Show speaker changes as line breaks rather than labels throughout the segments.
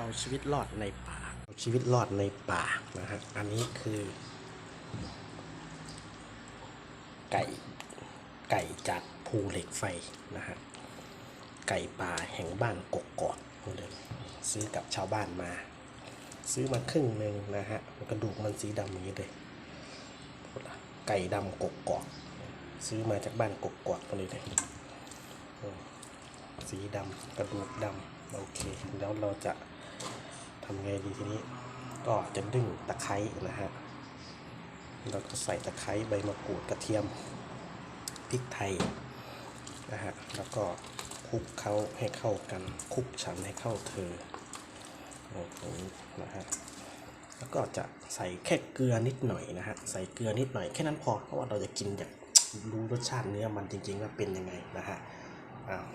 เอาชีวิตรอดในป่าเอาชีวิตรอดในป่านะฮะ อันนี้คือ ไก่ไก่จากภูเหล็กไฟนะฮะ ไก่ป่าแห่งบ้านกกกอกเลยซื้อกับชาวบ้านมา ซื้อมาครึ่งหนึ่งนะฮะกระดูกมันสีดำอย่างนี้เลยไก่ดำกกกอกซื้อมาจากบ้านกกกอกมาเลยเลยอืมสีดำกระดูกดำโอเค แล้วเราจะ ทำไงดีทีนี้ ก็จะดึงตะไคร้นะฮะเราก็ใส่ตะไคร้ใบมะกรูดกระเทียมพริกไทยนะฮะแล้วก็คลุกเขาให้เข้ากันคลุกฉันให้เข้าเธอโอ้โหนะฮะแล้วก็จะใส่แค่เกลือนิดหน่อยนะฮะใส่เกลือนิดหน่อยแค่นั้นพอเพราะว่าเราจะกินอย่างรู้รสชาติเนื้อมันจริงๆว่าเป็นยังไงนะฮะอ้าว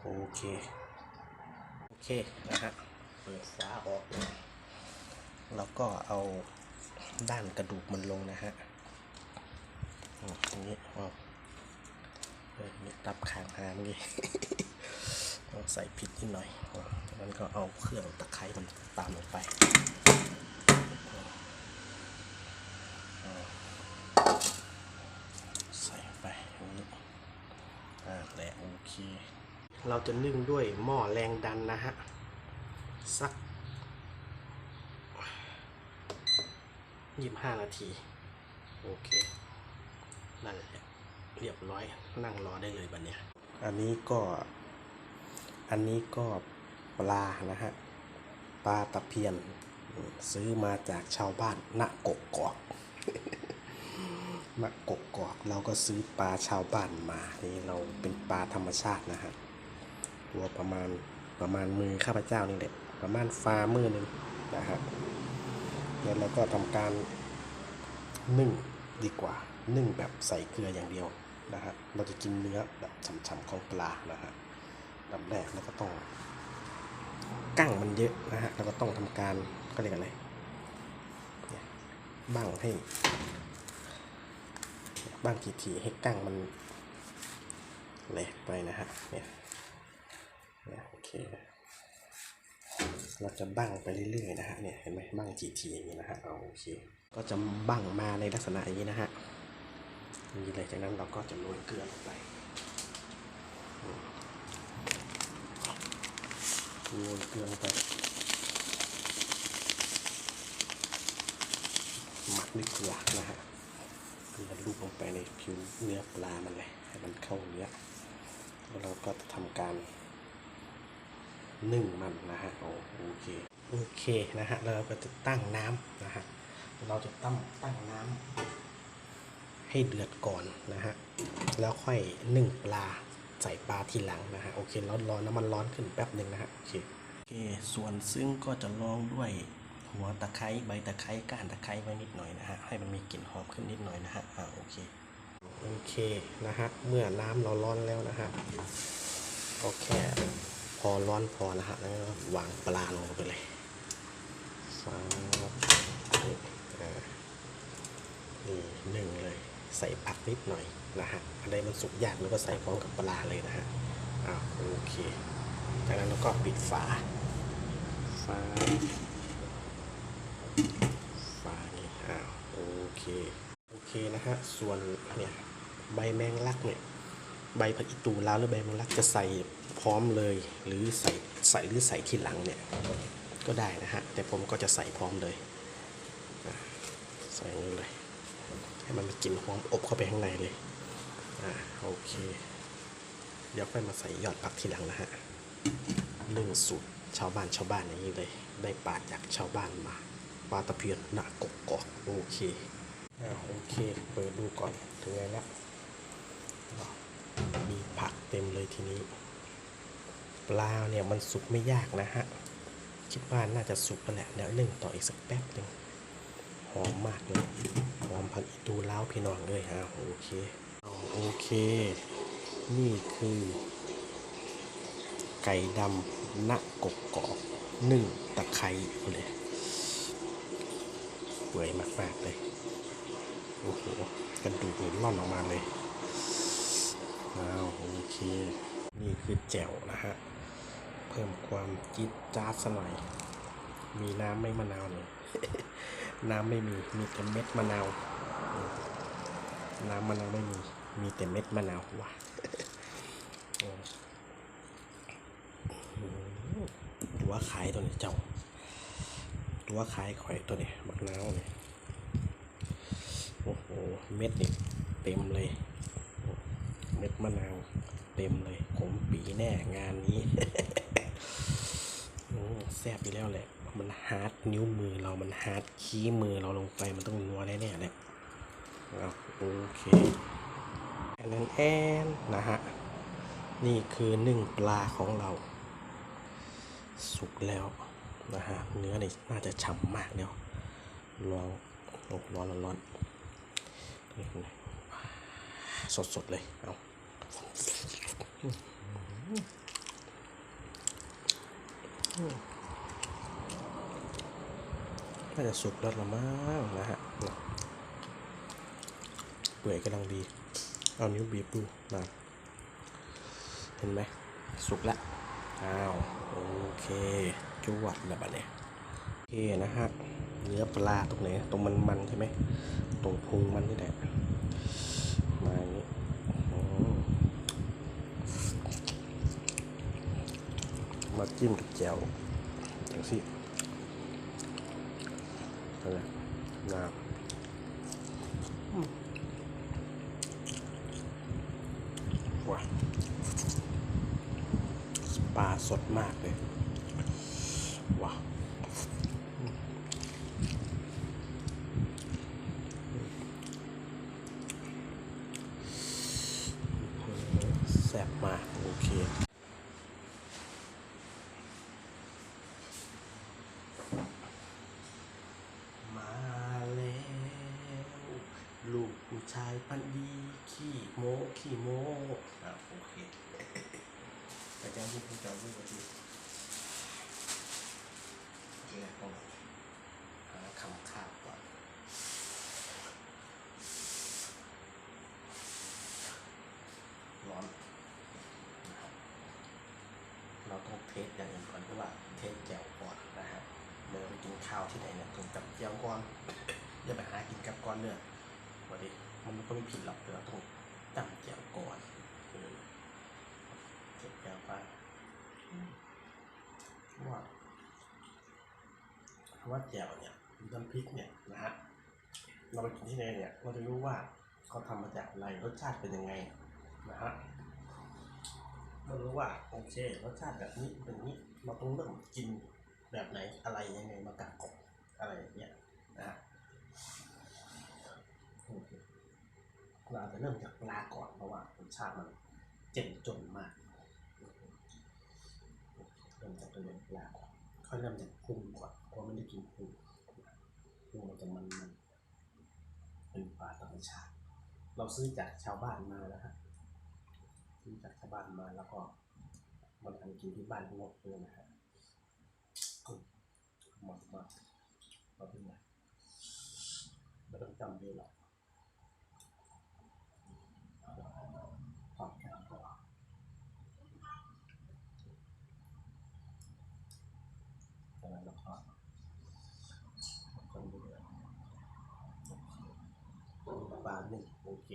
โอเคโอเคนะฮะ เปิดฝาออก แล้วก็เอาด้านกระดูกมันลงนะฮะอืมตรงนี้อ๋อเนี่รับคางหางนี่ต้องใส่พริกนิดหน่อยจากนั้นก็เอาเครื่องตะไคร้มันตามลงไปใส่ไปอ่างนี้อ่าและโอเคเราจะนึ่งด้วยหม้อแรงดันนะฮะ สักยี่สิบห้านาที โอเคนั่นแหละเรียบร้อยนั่งรอได้เลยบันเนี้ยอันนี้ก็ อันนี้ก็ปลานะฮะ ปลาตะเพียน ซื้อมาจากชาวบ้านณกกกอกณกกกอกเราก็ซื้อปลาชาวบ้านมา นี่เราเป็นปลาธรรมชาตินะฮะตัวประมาณประมาณมือข้าพเจ้านี่แหละ ประมาณฝ่ามือหนึ่งนะฮะแล้วเราก็ทำการนึ่งดีกว่า นึ่งแบบใส่เกลืออย่างเดียวนะฮะเราจะกินเนื้อแบบฉ่ำๆของปลานะฮะลำแรกเราก็ต้องกั้งมันเยอะนะฮะเราก็ต้องทำการก็เรียกอะไรบ้างให้บ้างกี่ทีให้กั้งมันแหลกไปนะฮะเนี่ยเนี่ยโอเค เราจะบั้งไปเรื่อยๆนะฮะเนี่ยเห็นไหมบั้งทีทีอย่างนี้นะฮะเอาโอเคก็จะบั้งมาในลักษณะอย่างนี้นะฮะอย่างนี้เลยจากนั้นเราก็จะโรยเกลือลงไปโรยเกลือลงไปหมักด้วยเกลือนะฮะเกลือลูบลงไปในผิวเนื้อปลามันเลยให้มันเข้าเนื้อแล้วเราก็จะทำการ นึ่งมันนะฮะโอเคโอเคนะฮะเราก็จะตั้งน้ำนะฮะเราจะตั้งตั้งน้ำให้เดือดก่อนนะฮะแล้วค่อยนึ่งปลาใส่ปลาทีหลังนะฮะโอเคร้อนร้อนน้ำมันร้อนขึ้นแป๊บหนึ่งนะฮะโอเคโอเค ส่วนซึ่งก็จะลองด้วยหัวตะไคร้ใบตะไคร้ก้านตะไคร้ไว้นิดหน่อยนะฮะให้มันมีกลิ่นหอมขึ้นนิดหน่อยนะฮะอ่าโอเคโอเคนะฮะเมื่อน้ำเราร้อนแล้วนะฮะก็แค่ อร้อนพอนะฮะแล้ววางปลาลงไปเลยฟังนี่หนึ่งเลย ใส่ผักนิดหน่อยนะฮะอะไรมันสุกยากเราก็ใส่พร้อมกับปลาเลยนะฮะอ้าวโอเค จากนั้นเราก็ปิดฝาฝาฝานี่อ้าวโอเคโอเคนะฮะส่วนเนี่ยใบแมงลักเนี่ยใบผักอีตูลาวหรือใบแมะลักจะใส่ พร้อมเลยหรือใส่ใส่หรือใส่ทีหลังเนี่ยก็ได้นะฮะ แต่ผมก็จะใส่พร้อมเลย ใส่เลย ให้มันมีกลิ่นหอมอบเข้าไปข้างในเลยอ่าโอเค เดี๋ยวค่อยมาใส่ยอดผักทีหลังนะฮะหนึ่งสูตรชาวบ้านชาวบ้านอย่างนี้เลย ได้ปลาจากชาวบ้านมาปลาตะเพียนหนักกกอกโอเคอ่าโอเค เปิดดูก่อนถึงไงแล้วมีผักเต็มเลยทีนี้ ลาเนี่ยมันสุกไม่ยากนะฮะ คิดว่าน่าจะสุกแล้วแหละเดี๋ยวนึ่งต่ออีกสักแป๊บหนึ่งหอมมากเลยหอมผักอีตูล้าวพี่น้องเลยฮะโอเคโอเค นี่คือ ไก่ดำณกกกอกนึ่งตะไคร้เลยเปื่อยมากๆเลยโอ้โหกระดูกนี่ล่อนออกมาเลยอ้าวโอเค นี่คือแจ่วนะฮะ เพิ่มความจี๊ดจ๊าสหน่อย มีน้ำไม่มะนาวหน่ยน้ำไม่มี มีแต่เม็ดมะนาว น้ำมะนาวไม่มี มีแต่เม็ดมะนาวว่ะตัวขายตัวนี้เจ้า ตัวขายข่อยตัวนี้บักนาวเนี่ยโอ้โห เม็ดนี่เต็มเลย เม็ดมะนาว เต็มเลยขมปีแน่งานนี้ แซ่บไปแล้วแหละ มันฮาร์ดนิ้วมือเรา มันฮาร์ดขี้มือเราลงไป มันต้องนัวแน่ๆแหละโอเคแอนแอนแอนนะฮะ นี่คือนึ่งปลาของเรา สุกแล้วนะฮะ เนื้อนี่น่าจะฉ่ำมากแล้วลองโอ้ร้อนร้อนร้อนสดสดๆเลย เอา น่าจะสุกแล้วละมั้งนะฮะเปื่อยกำลังดี เอานิ้วบีบดูนะเห็นไหมสุกแล้วอ้าวโอเคจวดแล้วบัดเนี่ยโอเคนะฮะเนื้อปลาตรงไหนตรงมันมันๆใช่ไหมตรงพุงมันนี่แหละ มาอย่างนี้อืมมา จิ้มกับแจ่วจังสิอะไรน้ำอืมว้าปลาสดมากเลยว้าวแซ่บมาก โอเค มาแล้ว ลูกผู้ชายพันดี ขี้โมขี้โมอะโอเค ไปจ้าพูดไปจ้าพูดไปทีนี่แหละต้องหาคำขาวก่อนร้อนนะครับเราต้องเทสอย่างอื่นก่อนเพราะว่าเทสแจ่วก่อนนะฮะเมื่อไปกินข้าวที่ไหนเนี่ยต้องจับแจ่วก่อนอย่าไปหากินกับก้อนเนื้อวันนี้มันก็ไม่ผิดหรอกเราต้องจับแจ่วก่อนเออเก็บแจ่ว ไปว่าว่าแจ่วเนี่ยน้ำพริกเนี่ยนะฮะเราไปกินที่ไหนเนี่ยเราจะรู้ว่าเขาทำมาจากอะไรรสชาติเป็นยังไงนะฮะเรารู้ว่าโอเครสชาติแบบนี้เป็นนี้เราต้องเริ่มกินแบบไหนอะไรยังไงมากักกบอะไรอย่างเงี้ยนะฮะเราอาจจะเริ่มจากปลาก่อนเพราะว่ารสชาติมันเจ็บจนมาก เริ่มจากตัวเล็กลาก่อนค่อยเริ่มจากพุงก่อนเพราะไม่ได้กินพุงพุงมันจะมันมันเป็นปลาธรรมชาติ เราซื้อจากชาวบ้านมาแล้วฮะซื้อจากชาวบ้านมาแล้วก็มันทำกินที่บ้านงดเลยนะฮะอืมหมดมากเราเป็นไงไม่ต้องจำเยอะหรอก ปรับแก้ตัวแล้วเราก็คนดูเลยปลาหนึ่งโอเค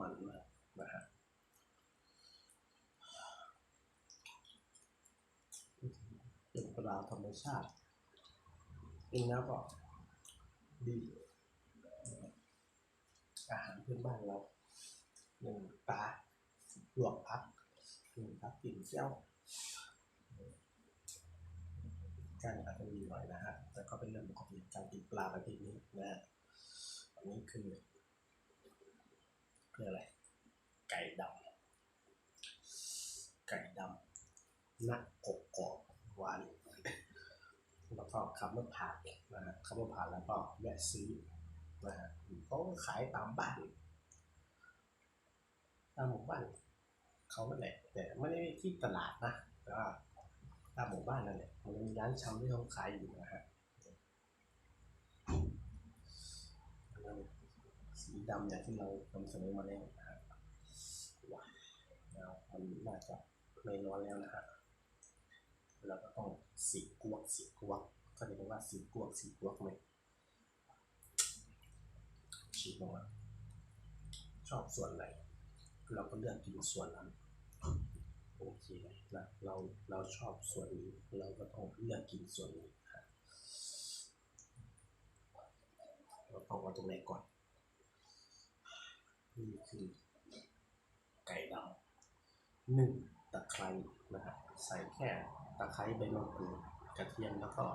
มันมากนะฮะาธรรมชาติกินแล้วก็ดีอาหารพื้นบ้านเราหนึ่งปลาหลวกพักหนึ่งพักกินเจ้าการอาจจะมีหน่อยนะฮะแต่ก็เป็นเรื่องปกติการกินปลาประเภทนี้นะฮะอันนี้คือคืออะไร ไก่ดำไก่ดำนักกบกอบหวาน แล้ว ก็ขับรถผ่านนะฮะขับรถผ่านแล้วก็แวะซื้อนะฮะเขาขายตามบ้านตามหมู่บ้านเขานั่นแหละแต่ไม่ได้ที่ตลาดนะแต่ว่าตามหมู่บ้านนั่นแหละมันมีร้านชำที่เขาขายอยู่นะฮะสีดำอย่างที่เรานำเสนอมาแล้วนะฮะว้าวแล้วมันน่าจะไม่ร้อนแล้วนะฮะเราก็ต้องสีกวกสีกวก เขาเรียกว่าสีกวกสีกวกไหมฉีกออกมาชอบส่วนไหน เราก็เลือกกินส่วนนั้นโอเคนะเราเราชอบส่วนนี้ เราก็ต้องเลือกกินส่วนนี้เราต้องเอาตรงไหนก่อนนี่คือไก่ดำหนึ่งตะไคร้นะฮะใส่แค่ตะไคร้ใบมะกรูดกระเทียมแล้วก็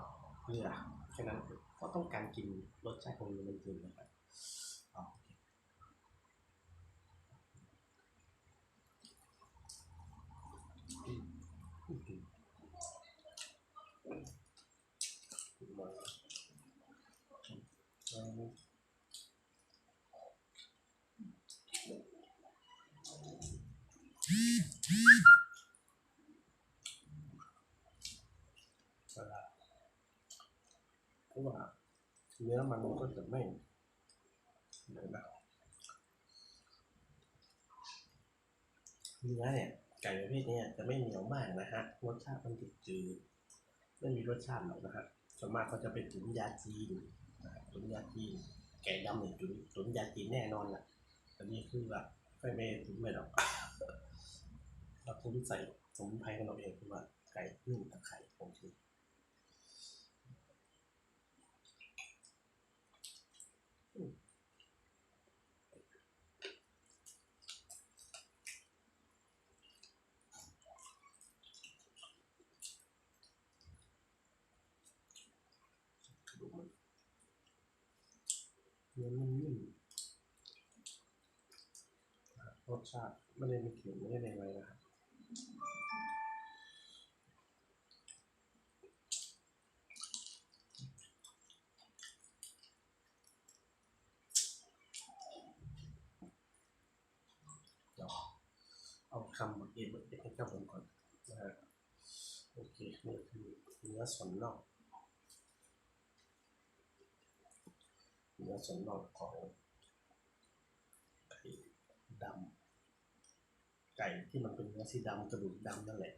เกลือแค่นั้นก็ต้องการกินรสชาติของมันจริงๆนะครับเอาโอเค มาเอาสลัดเพราะว่าเนื้อมันก็จะไม่เดี๋ยวนะเนื้อเนี่ยไก่ประเภทนี้จะไม่เหนียวมากนะฮะรสชาติมันจืดจืดไม่มีรสชาติหรอกนะฮะส่วนมากก็จะเป็นตุ๋นยาจีนนะตุ๋นยาจีน ไก่ดำเนี่ยตุ๋นตุ๋นยาจีนแน่นอนแหละอันนี้คือแบบไม่ไม่ตุ๋นไม่หรอกเราตุ๋นใส่สมุนไพรของเราเองคือว่าไก่นึ่งตะไคร้โอเค ดูมัน เนื้อมันนิ่มนะครับรสชาติไม่ได้มีกลิ่นไม่ได้ในอะไรนะครับเดี๋ยวเอาคำมาเองมาเองให้เจ้าผมก่อนนะฮะโอเคนี่คือเนื้อส่วนนอก เนื้อส่วนนอกของไก่ดำไก่ที่มันเป็นเนื้อสีดำกระดูกดำนั่นแหละ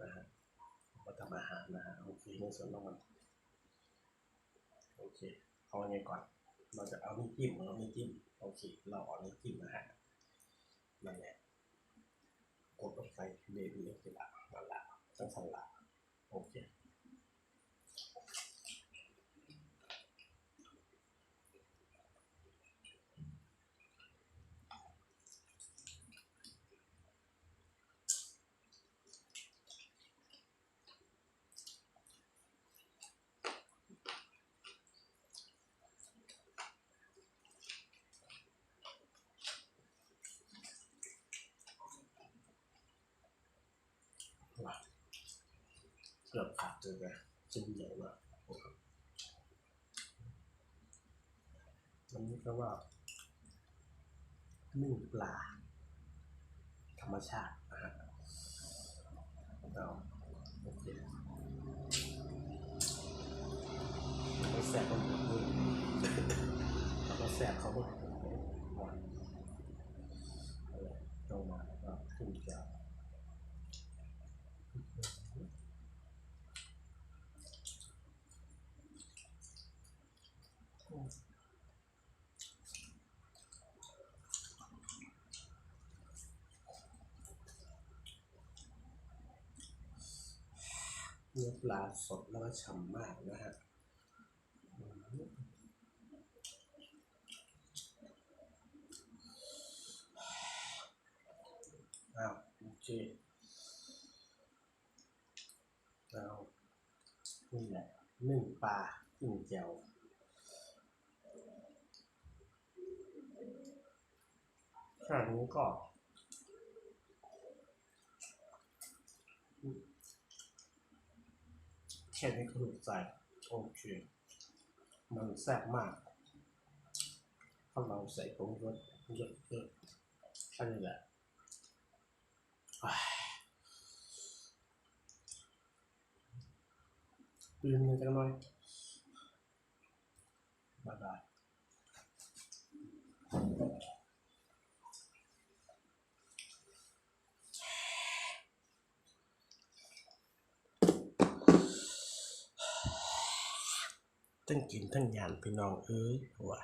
นะฮะมาทำอาหารนะฮะโอเคเนื้อส่วนนอกมันโอเคเอาไงก่อน เราจะเอานี่จิ้มเรานี่จิ้มโอเค เราเอานี่จิ้มนะฮะนั่นแหละกดลงไปเบบี้โอเคละนั่นละทั้งสันละโอเค ว้าว เกือบขาดเลยนะชิ้นใหญ่มากอันนี้ก็ว่านึ่งปลา ธรรมชาตินะฮะเราโอเคไม่แสบก็หมดมือเราก็แสบเขาหมดอะไรลงมาแล้วก็ขึ้นแก้ว เนื้อปลาสดแล้วก็ฉ่ำมากนะฮะอ้าวโอเคแล้วนี่แหละนึ่งปลาจิ้มแจ่วแค่นี้ก็ แค่นี้ก็ถูกใจโอเค มันแซ่บมากถ้าเราใส่ผงรสเยอะ
ท่านนี่แหละ
ปืนมันจังน้อย
บ๊ายบาย
ทั้งกินทั้งยานพี่น้องเอ้ยว่า